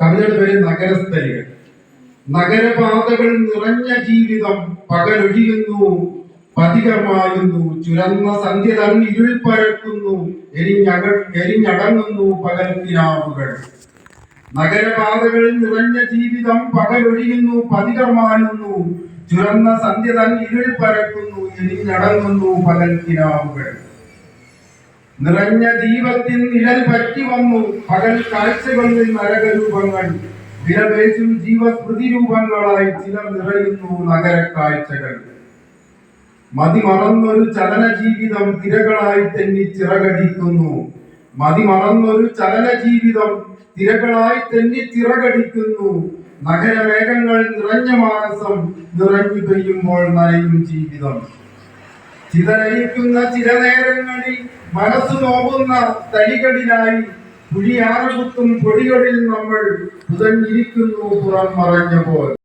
കവിതയുടെ പേര് നഗരസ്ഥലികൾ. നഗരപാതകൾ നിറഞ്ഞ ജീവിതം പകലൊഴിയുന്നു പതികമാകുന്നു ചുരന്ന സന്ധ്യ തന്നെ ഇരുൾ പരക്കുന്നു എരിഞ്ഞക എരിഞ്ഞടങ്ങുന്നു പകൽ കിനാവുകൾ. നഗരപാതകളിൽ നിറഞ്ഞ ജീവിതം പകലൊഴിയുന്നു പതികമാകുന്നു ചുരന്ന സന്ധ്യ തന്നെ ഇരുൾ പരക്കുന്നു എരിഞ്ഞടങ്ങുന്നു പകൽ കിനാവുകൾ. നിറഞ്ഞ ദീപത്തിൽ നിഴൽ പറ്റി വന്നു പകൽ കാഴ്ചകളിൽ നരകരൂപങ്ങൾ. വിലപേശും ജീവസ്മൃതി രൂപങ്ങളായി ചില നിറയുന്നു നഗര കാഴ്ചകൾ മതിമറന്നൊരു ചലന ജീവിതം തിരകളായി തെന്നി ചിറകടിക്കുന്നു. മതിമറന്നൊരു ചലന ജീവിതം തിരകളായി തെന്നി ചിറകടിക്കുന്നു. നഗരമേഘങ്ങൾ നിറഞ്ഞ മാനസം നിറഞ്ഞു പെയ്യുമ്പോൾ നനയും ജീവിതം. ചിതലയിക്കുന്ന ചില നേരങ്ങളിൽ മനസ്സു നോവുന്ന തരികളിലായി പുലിയാറകുത്തും പൊടികളിൽ നമ്മൾ പുതഞ്ഞിരിക്കുന്നു പുറം മറഞ്ഞ പോൽ